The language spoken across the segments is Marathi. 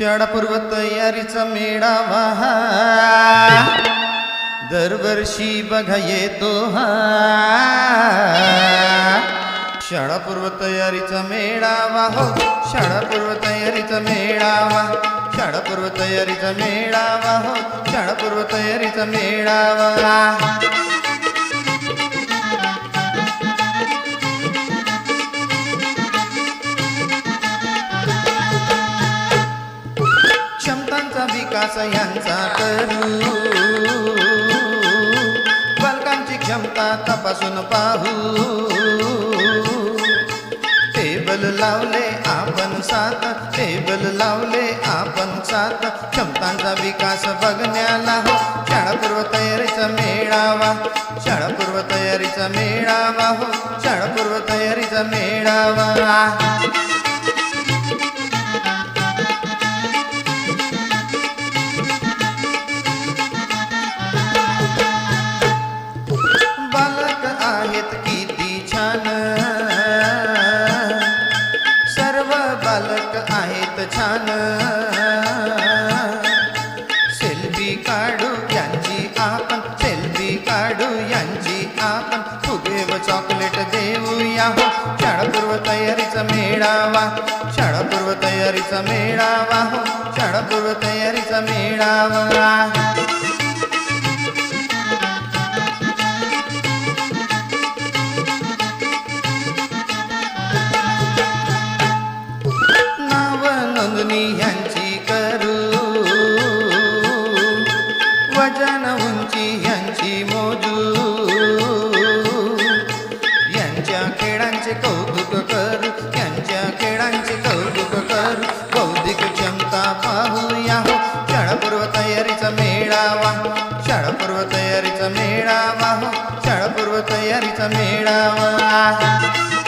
शाळापूर्व तयारीचा मेळावा हा दरवर्षी बघा येतो हा. शाळापूर्व तयारीचा मेळावा हो शाळापूर्व तयारीचा मेळावा शाळापूर्व तयारीचा मेळावा हो शाळापूर्व तयारीचा मेळावा विकास यांचा करू. बालकांची क्षमता तपासून पाहू. टेबल लावले आपण सात टेबल लावले आपण सात. क्षमतांचा विकास बघण्याला हो. शाळापूर्व तयारीचा मेळावा. शाळापूर्व तयारीचा मेळावा हो. शाळापूर्व तयारीचा मेळावा. छान. सेल्फी काढू यांची आपण सेल्फी काढू यांची आपण. सुदेव चॉकलेट देऊया हो. शाळापूर्व तयारीचा मेळावा शाळापूर्व तयारीचा मेळावा हो. शाळापूर्व तयारीचा मेळावा. शाळपूर्व तयारीचा मेळावा. हो तयारीचा मेळावा.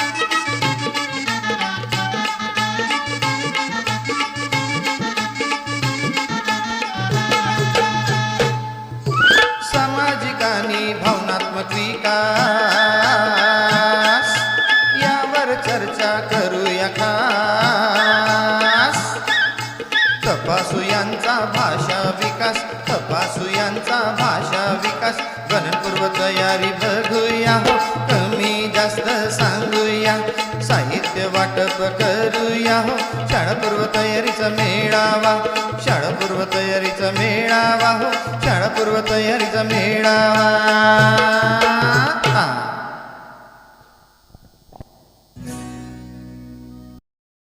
पण पूर्व तयारी बघूया. हो कमी जास्त सांगूया. साहित्य वाटप करूया. हो शाळापूर्व तयारीचा मेळावा. शाळापूर्व तयारीचा मेळावा. हो शाळापूर्व तयारीचा मेळावा.